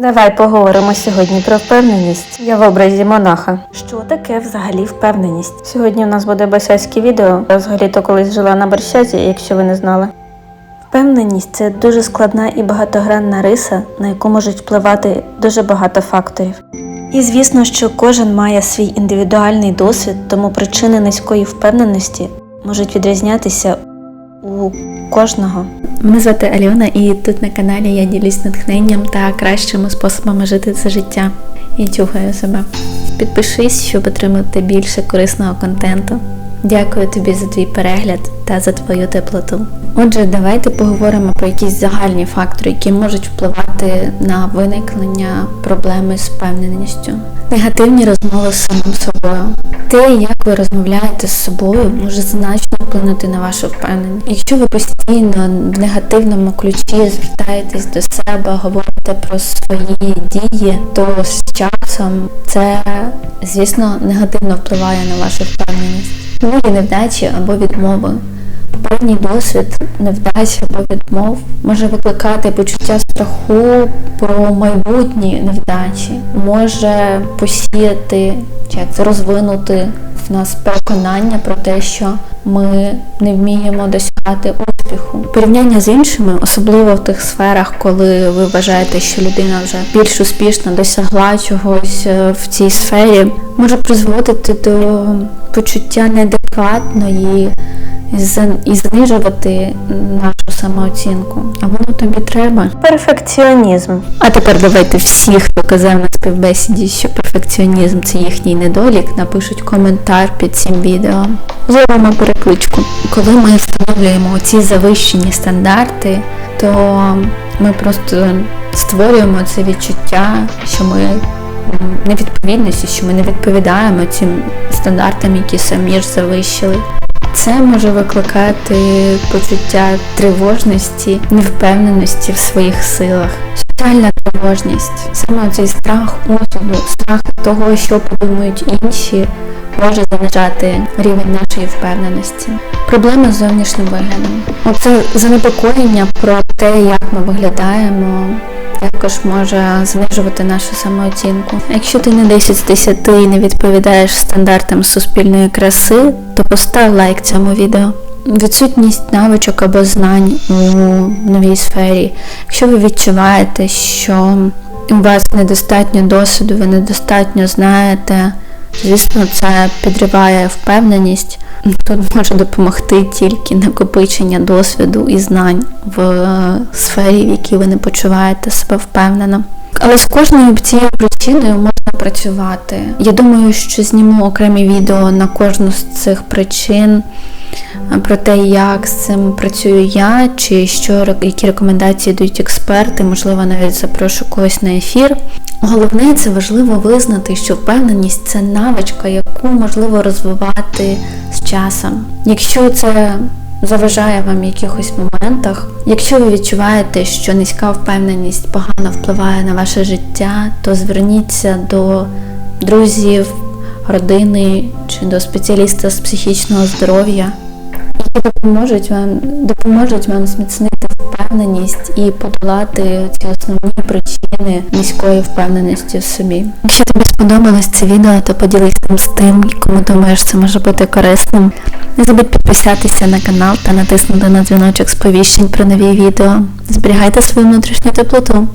Давай поговоримо сьогодні про впевненість. Я в образі монаха. Що таке взагалі впевненість? Сьогодні у нас буде басяцьке відео. Я взагалі-то колись жила на Борщазі, якщо ви не знали. Впевненість це дуже складна і багатогранна риса, на яку можуть впливати дуже багато факторів. І звісно, що кожен має свій індивідуальний досвід, тому причини низької впевненості можуть відрізнятися у кожного. Мене звати Альона, і тут на каналі я ділюсь натхненням та кращими способами жити це життя і тюгаю себе. Підпишись, щоб отримати більше корисного контенту. Дякую тобі за твій перегляд та за твою теплоту. Отже, давайте поговоримо про якісь загальні фактори, які можуть впливати на виникнення проблеми з впевненістю. Негативні розмови з самим собою. Те, як ви розмовляєте з собою, може значно вплинути на вашу впевненість. Якщо ви постійно в негативному ключі звертаєтесь до себе, говорите про свої дії, то з часом це, звісно, негативно впливає на вашу впевненість. Нові невдачі або відмови. Попередній досвід невдач або відмов може викликати почуття страху про майбутні невдачі, може посіяти чи як це розвинути в нас переконання про те, що ми не вміємо досягати успіху. Порівняння з іншими, особливо в тих сферах, коли ви вважаєте, що людина вже більш успішно досягла чогось е, в цій сфері, може призводити до почуття неадекватної і знижувати нашу самооцінку. А воно тобі треба. Перфекціонізм. А тепер давайте всі, хто казав на співбесіді, що перфекціонізм це їхній недолік, напишуть коментар під цим відео. Зробимо перекличку. Коли ми встановлюємо ці завищені стандарти, то ми просто створюємо це відчуття, що ми невідповідності, що ми не відповідаємо цим стандартам, які самі ж завищили. Це може викликати почуття тривожності, невпевненості в своїх силах. Соціальна тривожність, саме цей страх осуду, страх того, що подумають інші, може занижати рівень нашої впевненості. Проблеми з зовнішнім виглядом. Оце занепокоєння про те, як ми виглядаємо. Також може знижувати нашу самооцінку. Якщо ти не 10 з 10 і не відповідаєш стандартам суспільної краси, то постав лайк цьому відео. Відсутність навичок або знань у новій сфері. Якщо ви відчуваєте, що у вас недостатньо досвіду, ви недостатньо знаєте, звісно, це підриває впевненість. Тут може допомогти тільки накопичення досвіду і знань в сфері, в якій ви не почуваєте себе впевнено. Але з кожною цією причиною можна працювати. Я думаю, що зніму окремі відео на кожну з цих причин про те, як з цим працюю я, чи що які рекомендації дають експерти, можливо, навіть запрошу когось на ефір. Головне, це важливо визнати, що впевненість це навичка, яку можливо розвивати з часом. Якщо це заважає вам в якихось моментах, якщо ви відчуваєте, що низька впевненість погано впливає на ваше життя, то зверніться до друзів, родини чи до спеціаліста з психічного здоров'я, які допоможуть вам, допоможуть вам зміцнити впевненість і подолати ці основні причини низької впевненості в собі. Якщо тобі сподобалось це відео, то поділись ним з тим, кому думаєш, це може бути корисним. Не забудь підписатися на канал та натиснути на дзвіночок сповіщень про нові відео. Зберігайте свою внутрішню теплоту.